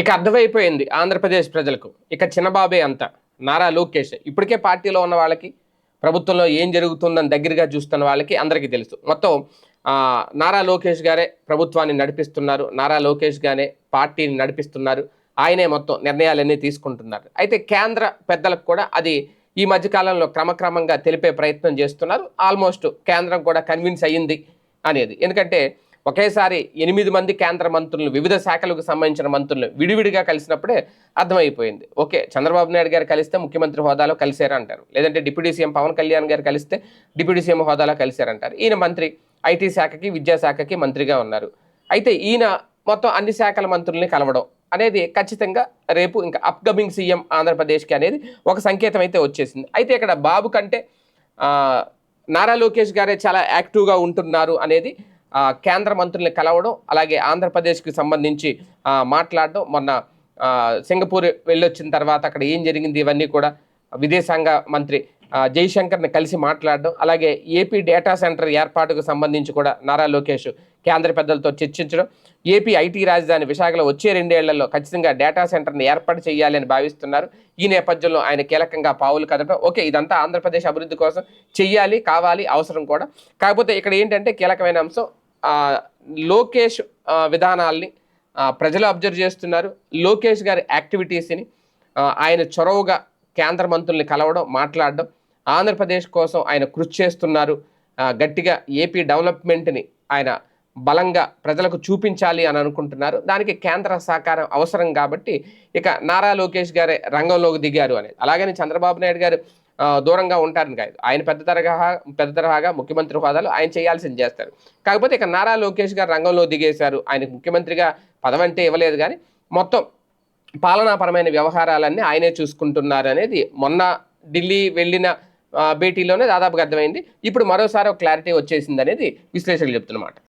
ఇక అర్థమైపోయింది ఆంధ్రప్రదేశ్ ప్రజలకు. ఇక చిన్నబాబే అంత. నారా లోకేష్. ఇప్పటికే పార్టీలో ఉన్న వాళ్ళకి ప్రభుత్వంలో ఏం జరుగుతుందని దగ్గరగా చూస్తున్న వాళ్ళకి అందరికీ తెలుసు. మొత్తం నారా లోకేష్ గారే ప్రభుత్వాన్ని నడిపిస్తున్నారు. నారా లోకేష్ గారే పార్టీని నడిపిస్తున్నారు. ఆయనే మొత్తం నిర్ణయాలన్నీ తీసుకుంటున్నారు. అయితే కేంద్ర పెద్దలకు కూడా అది ఈ మధ్యకాలంలో క్రమక్రమంగా తెలిపే ప్రయత్నం చేస్తున్నారు. ఆల్మోస్ట్ కేంద్రం కూడా కన్విన్స్ అయ్యింది అనేది. ఎందుకంటే ఒకేసారి ఎనిమిది మంది కేంద్ర మంత్రులను వివిధ శాఖలకు సంబంధించిన మంత్రులను విడివిడిగా కలిసినప్పుడే అర్థమైపోయింది. ఓకే చంద్రబాబు నాయుడు గారు కలిస్తే ముఖ్యమంత్రి హోదాలో కలిశారంటారు లేదంటే డిప్యూటీ సీఎం పవన్ కళ్యాణ్ గారు కలిస్తే డిప్యూటీ సీఎం హోదాలో కలిశారంటారు ఈయన మంత్రి ఐటీ శాఖకి విద్యాశాఖకి మంత్రిగా ఉన్నారు. అయితే ఈయన మొత్తం అన్ని శాఖల మంత్రుల్ని కలవడం అనేది ఖచ్చితంగా రేపు ఇంకా అప్కమింగ్ సీఎం ఆంధ్రప్రదేశ్కి అనేది ఒక సంకేతం అయితే వచ్చేసింది. అయితే ఇక్కడ బాబు కంటే నారా లోకేష్ గారే చాలా యాక్టివ్గా ఉంటున్నారు అనేది కేంద్ర మంత్రుల్ని కలవడం అలాగే ఆంధ్రప్రదేశ్కి సంబంధించి మాట్లాడడం మొన్న సింగపూర్ వెళ్ళొచ్చిన తర్వాత అక్కడ ఏం జరిగింది ఇవన్నీ కూడా విదేశాంగ మంత్రి జైశంకర్ని కలిసి మాట్లాడడం అలాగే ఏపీ డేటా సెంటర్ ఏర్పాటుకు సంబంధించి కూడా నారా లోకేష్ కేంద్ర పెద్దలతో చర్చించడం. ఏపీ ఐటీ రాజధాని విశాఖలో వచ్చే రెండేళ్ళలో ఖచ్చితంగా డేటా సెంటర్ని ఏర్పాటు చేయాలి అని భావిస్తున్నారు. ఈ నేపథ్యంలో ఆయన కీలకంగా పావులు కదపడం. ఓకే ఇదంతా ఆంధ్రప్రదేశ్ అభివృద్ధి కోసం చెయ్యాలి కావాలి అవసరం కూడా. కాకపోతే ఇక్కడ ఏంటంటే కీలకమైన అంశం లోకేష్ విధానాల్ని ప్రజలు అబ్జర్వ్ చేస్తున్నారు. లోకేష్ గారి యాక్టివిటీస్ని ఆయన చొరవగా కేంద్ర మంత్రుల్ని కలవడం మాట్లాడడం ఆంధ్రప్రదేశ్ కోసం ఆయన కృషి చేస్తున్నారు. గట్టిగా ఏపీ డెవలప్మెంట్ని ఆయన బలంగా ప్రజలకు చూపించాలి అని అనుకుంటున్నారు. దానికి కేంద్ర సహకారం అవసరం కాబట్టి ఇక నారా లోకేష్ గారే రంగంలోకి దిగారు అనేది. అలాగని చంద్రబాబు నాయుడు గారు దూరంగా ఉంటారని కాదు. ఆయన పెద్ద తరహా పెద్ద తరహాగా ముఖ్యమంత్రి హోదాలో ఆయన చేయాల్సింది చేస్తారు. కాకపోతే ఇక నారా లోకేష్ గారు రంగంలో దిగేశారు. ఆయనకు ముఖ్యమంత్రిగా పదవంటే ఇవ్వలేదు కానీ మొత్తం పాలనాపరమైన వ్యవహారాలన్నీ ఆయనే చూసుకుంటున్నారు అనేది మొన్న ఢిల్లీ వెళ్ళిన భేటీలోనే దాదాపుగా అర్థమైంది. ఇప్పుడు మరోసారి ఒక క్లారిటీ వచ్చేసింది అనేది విశ్లేషకులు చెప్తున్నమాట.